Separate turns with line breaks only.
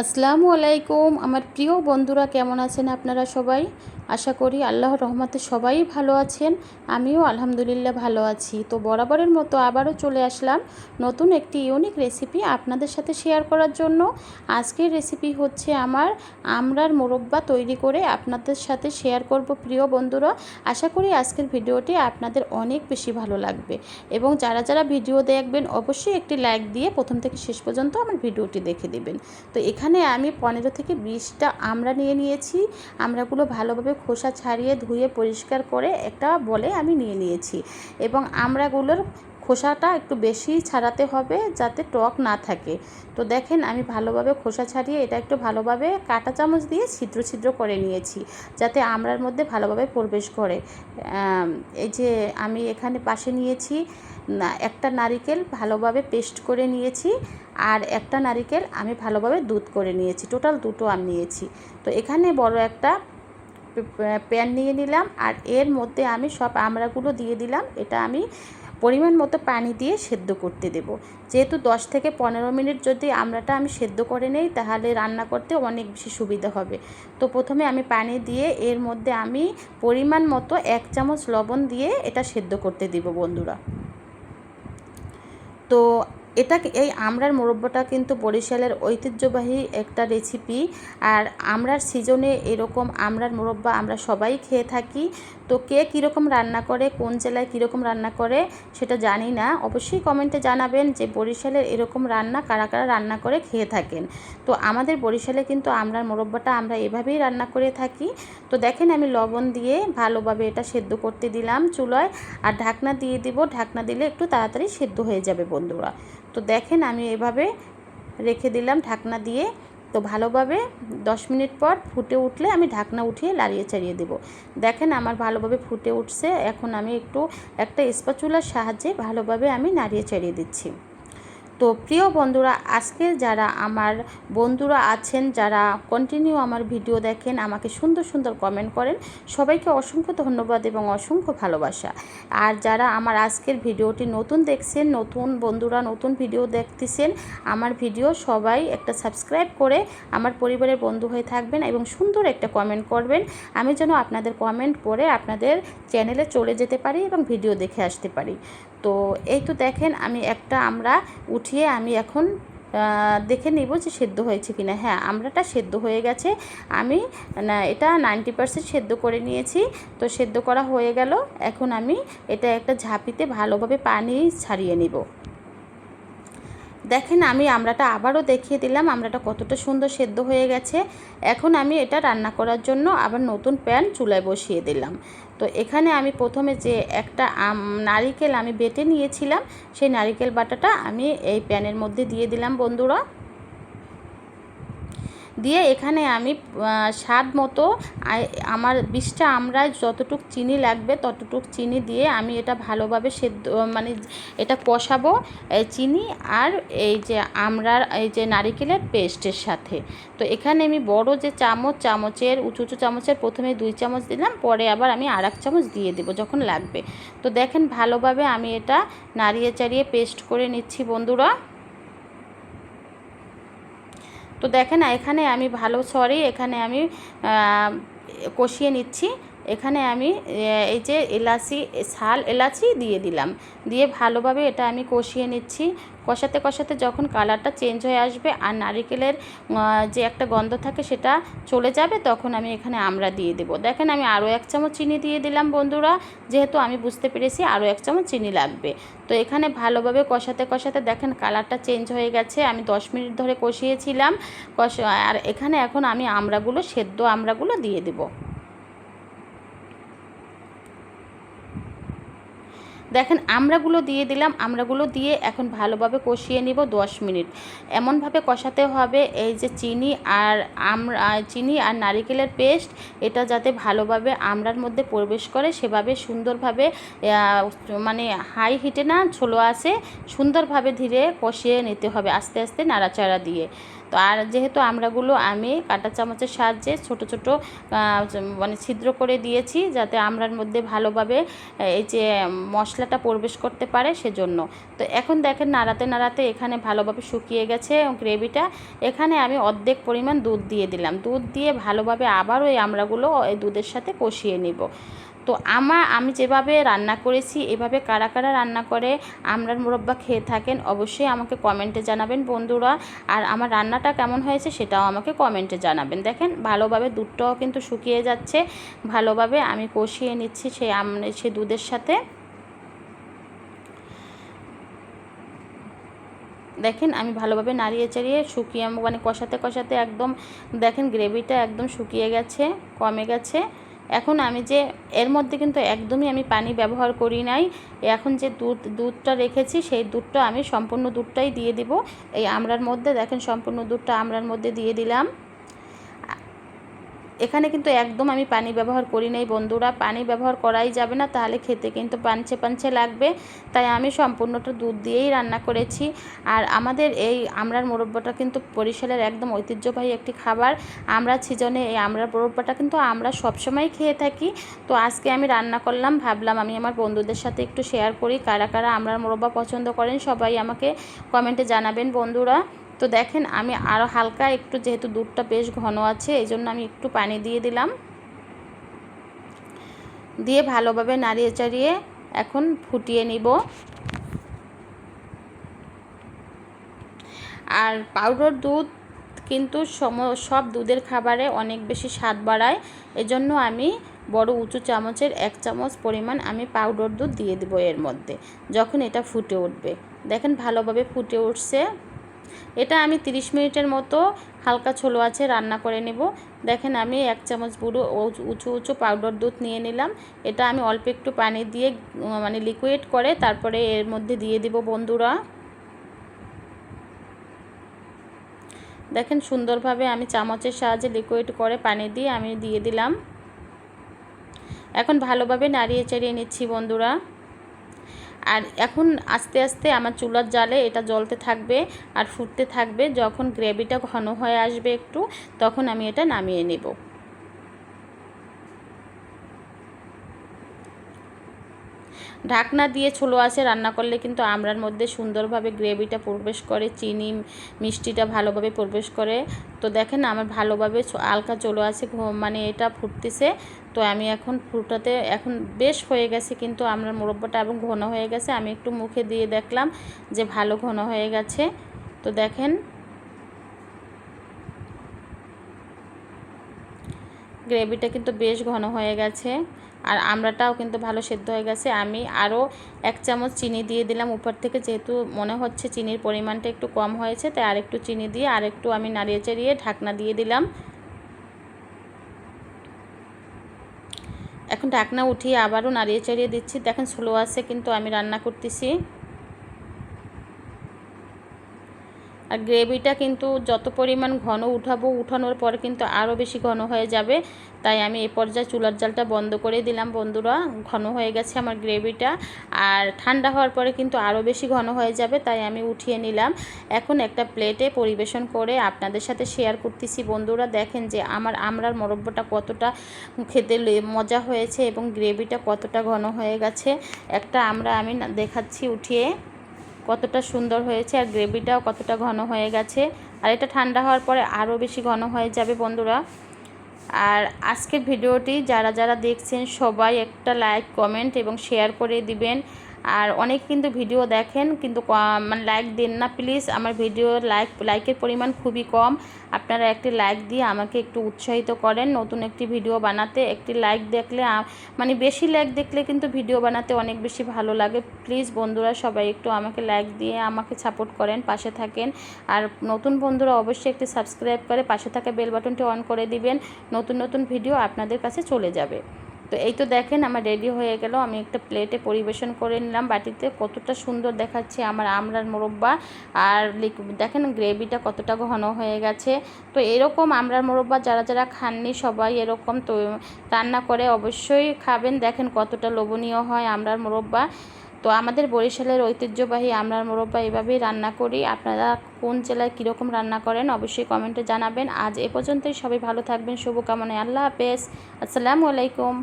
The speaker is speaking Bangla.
আসসালামু আলাইকুম। আমার প্রিয় বন্ধুরা কেমন আছেন আপনারা সবাই? আশা করি আল্লাহর রহমতে সবাই ভালো আছেন। আমিও আলহামদুলিল্লাহ ভালো আছি। তো বরাবরের মতো আবারও চলে আসলাম নতুন একটি ইউনিক রেসিপি আপনাদের সাথে শেয়ার করার জন্য। আজকের রেসিপি হচ্ছে আমার আমরার মোরব্বা তৈরি করে আপনাদের সাথে শেয়ার করব প্রিয় বন্ধুরা। আশা করি আজকের ভিডিওটি আপনাদের অনেক বেশি ভালো লাগবে। এবং যারা যারা ভিডিও দেখবেন অবশ্যই একটি লাইক দিয়ে প্রথম থেকে শেষ পর্যন্ত আমার ভিডিওটি দেখে দেবেন। তো এখানে আমি পনেরো থেকে বিশটা আমরা নিয়ে নিয়েছি। আমরাগুলো ভালোভাবে খোসা ছাড়িয়ে ধুয়ে পরিষ্কার করে একটা বলে আমি নিয়ে নিয়েছি। এবং আমড়াগুলোর খোসাটা একটু বেশি ছাড়াতে হবে যাতে টক না থাকে। তো দেখেন, আমি ভালোভাবে খোসা ছাড়িয়ে এটা একটু ভালোভাবে কাঁটা চামচ দিয়ে ছিদ্র ছিদ্র করে নিয়েছি, যাতে আমড়ার মধ্যে ভালোভাবে প্রবেশ করে। এই যে আমি এখানে পাশে নিয়েছি একটা নারিকেল ভালোভাবে পেস্ট করে নিয়েছি আর একটা নারিকেল আমি ভালোভাবে দুধ করে নিয়েছি। টোটাল দুটো আমি নিয়েছি। তো এখানে বড় একটা প্যান নিয়ে নিলাম আর এর মধ্যে আমি সব আমড়াগুলো দিয়ে দিলাম। এটা আমি পরিমাণ মতো পানি দিয়ে সেদ্ধ করতে দেব। যেহেতু দশ থেকে পনেরো মিনিট যদি আমড়াটা আমি সেদ্ধ করে নেই, তাহলে রান্না করতে অনেক বেশি সুবিধা হবে। তো প্রথমে আমি পানি দিয়ে এর মধ্যে আমি পরিমাণ মতো এক চামচ লবণ দিয়ে এটা সেদ্ধ করতে দিব বন্ধুরা। তো এটা এই আমড়ার মোরব্বাটা কিন্তু বরিশালের ঐতিহ্যবাহী একটা রেসিপি আর আমরার সিজনে এরকম আমড়ার মোরব্বা আমরা সবাই খেয়ে থাকি। তো কে কীরকম রান্না করে, কোন জেলায় কীরকম রান্না করে, সেটা জানি না। অবশ্যই কমেন্টে জানাবেন যে বরিশালের এরকম রান্না কারা কারা রান্না করে খেয়ে থাকেন। তো আমাদের বরিশালে কিন্তু আমরার মোরব্বাটা আমরা এভাবেই রান্না করে থাকি। তো দেখেন আমি লবণ দিয়ে ভালোভাবে এটা সেদ্ধ করতে দিলাম চুলায়। আর ঢাকনা দিয়ে দিব, ঢাকনা দিলে একটু তাড়াতাড়ি সেদ্ধ হয়ে যাবে বন্ধুরা। তো দেখেন আমি এভাবে রেখে দিলাম ঢাকনা দিয়ে। তো ভালোভাবে দশ মিনিট পর ফুটে উঠলে আমি ঢাকনা উঠিয়ে লাড়িয়ে চাড়িয়ে দেব। দেখেন আমার ভালোভাবে ফুটে উঠছে। এখন আমি একটু একটা স্পাচুলার সাহায্যে ভালোভাবে আমি নাড়িয়ে চাড়িয়ে দিচ্ছি। তো প্রিয় বন্ধুরা, আজকে যারা আমার বন্ধুরা আছেন, যারা কন্টিনিউ আমার ভিডিও দেখেন, আমাকে সুন্দর সুন্দর কমেন্ট করেন, সবাইকে অসংখ্য ধন্যবাদ এবং অসংখ্য ভালোবাসা। আর যারা আমার আজকের ভিডিওটি নতুন দেখছেন, নতুন বন্ধুরা, নতুন ভিডিও দেখতেছেন, আমার ভিডিও সবাই একটা সাবস্ক্রাইব করে আমার পরিবারের বন্ধু হয়ে থাকবেন এবং সুন্দর একটা কমেন্ট করবেন। আমি যেন আপনাদের কমেন্ট পড়ে আপনাদের চ্যানেলে চলে যেতে পারি এবং ভিডিও দেখে আসতে পারি। তো এই তো দেখেন আমি একটা আমরা উঠিয়ে আমি এখন দেখে নিব যে সেদ্ধ হয়েছে কিনা। হ্যাঁ আমরাটা সেদ্ধ হয়ে গেছে। আমি, না, এটা নাইনটি পারসেন্ট সেদ্ধ করে নিয়েছি। তো সেদ্ধ করা হয়ে গেল। এখন আমি এটা একটা ঝাঁপিতে ভালোভাবে পানি ছাড়িয়ে নিব। দেখেন আমি আমরাটা আবারও দেখিয়ে দিলাম, আমরাটা কতটা সুন্দর সেদ্ধ হয়ে গেছে। এখন আমি এটা রান্না করার জন্য আবার নতুন প্যান চুলায় বসিয়ে দিলাম। তো এখানে আমি প্রথমে যে একটা নারিকেল আমি বেটে নিয়েছিলাম, সেই নারিকেল বাটাটা আমি এই প্যানের মধ্যে দিয়ে দিলাম বন্ধুরা। দিয়ে এখানে আমি স্বাদ মতো আমার বিষটা আমরা যতটুক চিনি লাগবে ততটুক চিনি দিয়ে আমি এটা ভালোভাবে সেদ্ধ মানে এটা কষাবো চিনি আর এই যে আমরার, এই যে নারিকেলের পেস্টের সাথে। তো এখানে আমি বড় যে চামচ, চামচের, উঁচু উঁচু চামচের প্রথমে দুই চামচ দিলাম, পরে আবার আমি আর এক চামচ দিয়ে দেবো যখন লাগবে। তো দেখেন ভালোভাবে আমি এটা নাড়িয়ে চাড়িয়ে পেস্ট করে নিচ্ছি বন্ধুরা। তো দেখেন এখানে আমি ভালো সরি এখানে আমি কষিয়ে নিচ্ছি। এখানে আমি এই যে এলাচি শাল এলাচি দিয়ে দিলাম। দিয়ে ভালোভাবে এটা আমি কষিয়ে নিচ্ছি। কষাতে কষাতে যখন কালারটা চেঞ্জ হয়ে আসবে আর নারিকেলের যে একটা গন্ধ থাকে সেটা চলে যাবে, তখন আমি এখানে আমরা দিয়ে দেবো। দেখেন আমি আরও এক চামচ চিনি দিয়ে দিলাম বন্ধুরা। যেহেতু আমি বুঝতে পেরেছি আরও এক চামচ চিনি লাগবে। তো এখানে ভালোভাবে কষাতে কষাতে দেখেন কালারটা চেঞ্জ হয়ে গেছে। আমি দশ মিনিট ধরে কষিয়েছিলাম। কষা, আর এখানে এখন আমি আমরাগুলো সেদ্ধ আমরাগুলো দিয়ে দেবো। দেখেন, আমরাগুলো দিয়ে দিলাম, আমরাগুলো দিয়ে এখন ভালোভাবে কষিয়ে নিব দশ মিনিট। এমনভাবে কষাতে হবে এই যে চিনি আর আমরা চিনি আর নারিকেলের পেস্ট, এটা যাতে ভালোভাবে আমরার মধ্যে প্রবেশ করে, সেভাবে সুন্দরভাবে মানে হাই হিটে না ছোলো আসে সুন্দরভাবে ধীরে কষিয়ে নিতে হবে আস্তে আস্তে নাড়াচাড়া দিয়ে। তো আর যেহেতু আমড়াগুলো আমি কাঁটা চামচের সাহায্যে ছোট ছোট মানে ছিদ্র করে দিয়েছি যাতে আমড়ার মধ্যে ভালোভাবে এই যে মশলাটা প্রবেশ করতে পারে সেজন্য। তো এখন দেখেন নাড়াতে নাড়াতে এখানে ভালোভাবে শুকিয়ে গেছে এবং গ্রেভিটা। এখানে আমি অর্ধেক পরিমাণ দুধ দিয়ে দিলাম। দুধ দিয়ে ভালোভাবে আবার ওই আমড়াগুলো এই দুধের সাথে কষিয়ে নিব। তো আমার, আমি যেভাবে রান্না করেছি, এভাবে কারা কারা রান্না করে আমরার মুরব্বা খেয়ে থাকেন, অবশ্যই আমাকে কমেন্টে জানাবেন বন্ধুরা। আর আমার রান্নাটা কেমন হয়েছে সেটাও আমাকে কমেন্টে জানাবেন। দেখেন, ভালোভাবে দুধটাও কিন্তু শুকিয়ে যাচ্ছে। ভালোভাবে আমি কষিয়ে নিচ্ছি সেই আম দুধের সাথে। দেখেন, আমি ভালোভাবে নাড়িয়ে চাড়িয়ে শুকিয়ে মানে কষাতে কষাতে একদম, দেখেন গ্রেভিটা একদম শুকিয়ে গেছে, কমে গেছে। এখন আমি যে এর মধ্যে কিন্তু একদমই আমি পানি ব্যবহার করি নাই। এখন যে দুধ, দুধটা রেখেছি, সেই দুধটা আমি সম্পূর্ণ দুধটাই দিয়ে দিব। এই আমড়ার মধ্যে, দেখেন সম্পূর্ণ দুধটা আমড়ার মধ্যে দিয়ে দিলাম। এখানে কিন্তু একদম আমি পানি ব্যবহার করি নাই বন্ধুরা, পানি ব্যবহার করাই যাবে না, তাহলে খেতে কিন্তু পাঞ্চে পাঞ্চে লাগবে। তাই আমি সম্পূর্ণটা দুধ দিয়েই রান্না করেছি। আর আমাদের এই আমরার মোরব্বাটা কিন্তু বরিশালের একদম ঐতিহ্যবাহী একটি খাবার। আমরা সিজনে এই আমরার মোরব্বাটা কিন্তু আমরা সবসময় খেয়ে থাকি। তো আজকে আমি রান্না করলাম, ভাবলাম আমি আমার বন্ধুদের সাথে একটু শেয়ার করি, কারা কারা আমরার মোরব্বা পছন্দ করেন সবাই আমাকে কমেন্টে জানাবেন বন্ধুরা। তো দেখেন, আমি আরও হালকা একটু, যেহেতু দুধটা বেশ ঘন আছে, এই জন্য আমি একটু পানি দিয়ে দিলাম। দিয়ে ভালোভাবে নাড়িয়ে চাড়িয়ে এখন ফুটিয়ে নিব। আর পাউডার দুধ কিন্তু সম, সব দুধের খাবারে অনেক বেশি স্বাদ বাড়ায়। এজন্য আমি বড় উঁচু চামচের এক চামচ পরিমাণ আমি পাউডার দুধ দিয়ে দেবো এর মধ্যে, যখন এটা ফুটে উঠবে। দেখেন, ভালোভাবে ফুটে উঠছে। এটা আমি 30 মিনিটের মতো হালকা ছোলো আছে রান্না করে নেব। দেখেন আমি এক চামচ বুড়ো উঁচু উঁচু পাউডার দুধ নিয়ে নিলাম। এটা আমি অল্প একটু পানি দিয়ে মানে লিকুইড করে তারপরে এর মধ্যে দিয়ে দিব বন্ধুরা। দেখেন সুন্দরভাবে আমি চামচের সাহায্যে লিকুইড করে পানি দিয়ে আমি দিয়ে দিলাম। এখন ভালোভাবে নাড়িয়ে চাড়িয়ে নিচ্ছি বন্ধুরা। আর এখন আস্তে আস্তে আমার চুলার জালে এটা জ্বলতে থাকবে আর ফুটতে থাকবে। যখন গ্রেভিটা ঘন হয়ে আসবে একটু, তখন আমি এটা নামিয়ে নেব। ঢাকনা দিয়ে ছোলো আছে, রান্না করলে কিন্তু আমরার মধ্যে সুন্দরভাবে গ্রেভিটা প্রবেশ করে, চিনি, মিষ্টিটা ভালোভাবে প্রবেশ করে। তো দেখেন আমার ভালোভাবে আলকা চলো আছে মানে এটা ফুটতেছে। তো আমি এখন ফুটাতে এখন বেশ হয়ে গেছে কিন্তু আমরা মুরব্বটা এবং ঘন হয়ে গেছে। আমি একটু মুখে দিয়ে দেখলাম যে ভালো ঘন হয়ে গেছে। তো দেখেন গ্রেভিটা কিন্তু বেশ ঘন হয়ে গেছে। আর আমড়াটাও কিন্তু ভালো সেদ্ধ হয়ে গেছে। আমি আরও এক চামচ চিনি দিয়ে দিলাম। উপর থেকে যেহেতু মনে হচ্ছে চিনির পরিমাণটা একটু কম হয়েছে, তাই আরেকটু চিনি দিয়ে আরেকটু আমি নাড়িয়ে চাড়িয়ে ঢাকনা দিয়ে দিলাম। এখন ঢাকনা উঠিয়ে আবারও নাড়িয়ে চাড়িয়ে দিচ্ছি। দেখেন, স্লো আছে কিন্তু আমি রান্না করতেছি। আর গ্রেভিটা কিন্তু যত পরিমাণ ঘন উঠাবো, উঠানোর পর কিন্তু আরও বেশি ঘন হয়ে যাবে। তাই আমি এ পর্যায়ে চুলার জালটা বন্ধ করে দিলাম বন্ধুরা। ঘন হয়ে গেছে আমার গ্রেভিটা। আর ঠান্ডা হওয়ার পরে কিন্তু আরও বেশি ঘন হয়ে যাবে, তাই আমি উঠিয়ে নিলাম। এখন একটা প্লেটে পরিবেশন করে আপনাদের সাথে শেয়ার করতেছি। বন্ধুরা, দেখেন যে আমার আমরার মরব্বটা কতটা খেতে মজা হয়েছে এবং গ্রেভিটা কতটা ঘন হয়ে গেছে। একটা আমরা আমি দেখাচ্ছি উঠিয়ে। কতটা সুন্দর হয়েছে আর গ্রেভিটাও কতটা ঘন হয়ে গেছে। আর এটা ঠান্ডা হওয়ার পরে আরও বেশি ঘন হয়ে যাবে বন্ধুরা। আর আজকের ভিডিওটি যারা যারা দেখছেন সবাই একটা লাইক, কমেন্ট এবং শেয়ার করে দিবেন। আর অনেক কিন্তু ভিডিও দেখেন, কিন্তু মানে লাইক দেন না প্লিজ আমার ভিডিও লাইক লাইকের পরিমাণ খুবই কম। আপনারা একটি লাইক দিয়ে আমাকে একটু উৎসাহিত করেন নতুন একটি ভিডিও বানাতে। একটি লাইক দেখলে মানে বেশি লাইক দেখলে কিন্তু ভিডিও বানাতে অনেক বেশি ভালো লাগে। প্লিজ বন্ধুরা সবাই একটু আমাকে লাইক দিয়ে আমাকে সাপোর্ট করেন, পাশে থাকেন। আর নতুন বন্ধুরা অবশ্যই একটি সাবস্ক্রাইব করে পাশে থাকা বেল বাটনটি অন করে দিবেন। নতুন নতুন ভিডিও আপনাদের কাছে চলে যাবে। তো এই তো দেখেন আমার রেডি হয়ে গেল। আমি একটা প্লেটে পরিবেশন করে নিলাম। বাটিতে কতটা সুন্দর দেখাচ্ছে আমার আমরার মোরব্বা। আর দেখেন গ্রেভিটা কতটা ঘন হয়ে গেছে। তো এরকম আমরার মোরব্বা যারা যারা খাননি সবাই এরকম তো রান্না করে অবশ্যই খাবেন। দেখেন কতটা লোভনীয় হয় আমরার মোরব্বা। তো আমাদের বরিশালের ঐতিহ্যবাহী আমরার মোরব্বা এভাবেই রান্না করি। আপনারা কোন জেলায় কীরকম রান্না করেন অবশ্যই কমেন্টে জানাবেন। আজ এ পর্যন্তই। সবাই ভালো থাকবেন। শুভকামনায় আল্লাহ হাফেজ। আসসালামু আলাইকুম।